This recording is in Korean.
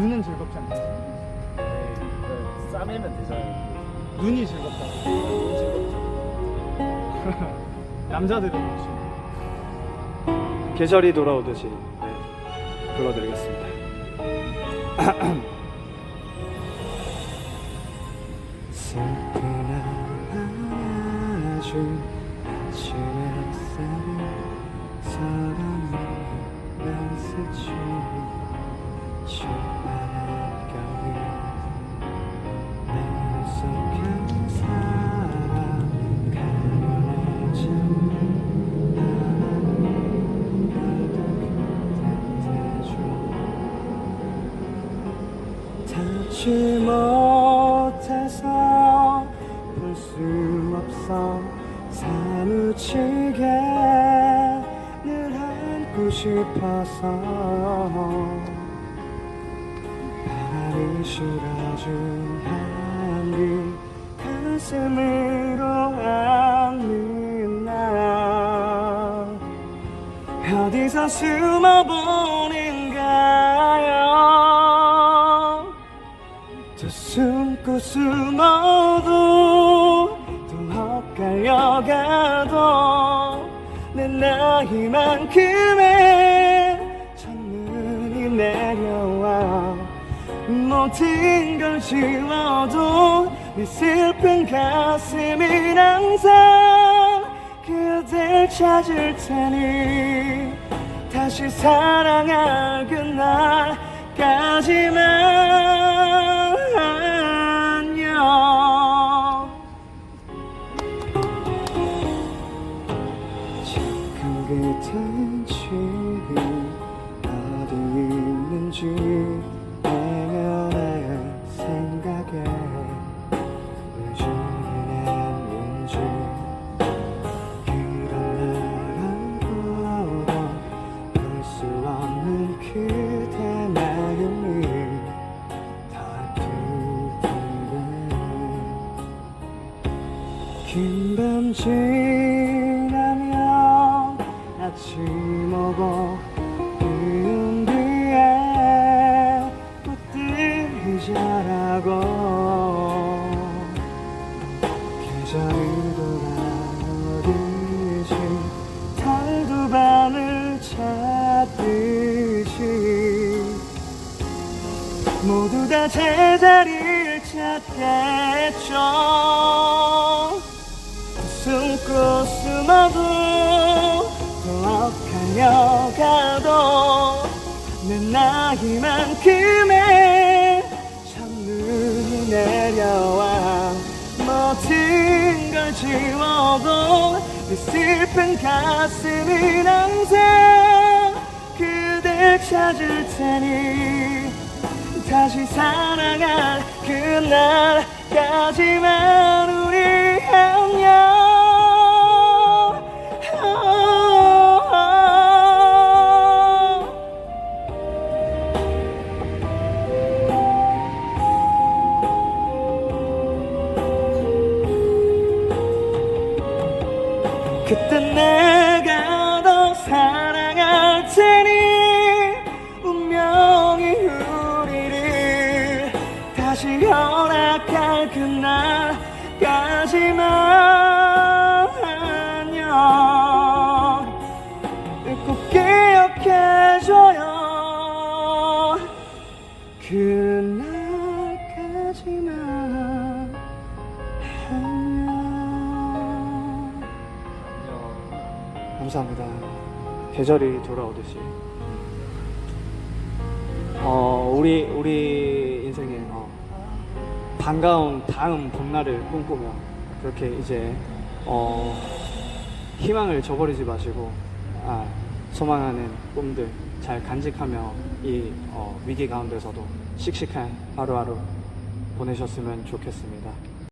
눈은 즐겁지 않다. 네, 그 싸매면 되잖아요. 눈이 즐겁다. 남자들은 혹시 계절이 돌아오듯이 네, 불러드리겠습니다. 닿지 못해서 볼 수 없어 사무치게 늘 안고 싶어서 바람이 실어준 향기 가슴으로 안는 나 어디서 숨어보 또 숨고 숨어도 또 엇갈려가도 내 나이만큼의 첫눈이 내려와 모든 걸 지워도 네 슬픈 가슴이 항상 그댈 찾을 테니 다시 사랑할 그날까지만 그댄 지금 어디 있는지 내면의 생각에 의심했는지 이런 나라고도 볼수 없는 그대 마음이 다투던데 긴밤 지나면 아침 오고 비운 뒤에 꽃들이 자라고. 계절이 돌아오듯이 달도 밤을 찾듯이 모두 다 제자리를 찾겠죠. 숨고 숨어도 또 엇갈려가도 내 나이만큼의 첫눈이 내려와 모든 걸 지워도 내 슬픈 가슴은 항상 그댈 찾을 테니 다시 사랑할 그날까지만 그때 내가 더 사랑할 테니 운명이 우리를 다시 허락할 그날까지만 안녕 꼭 기억해줘요. 그날 감사합니다. 계절이 돌아오듯이. 어, 우리 우리 인생에 어, 반가운 다음 봄날을 꿈꾸며 그렇게 이제 어, 희망을 저버리지 마시고 아, 소망하는 꿈들 잘 간직하며 이 어, 위기 가운데서도 씩씩한 하루하루 보내셨으면 좋겠습니다.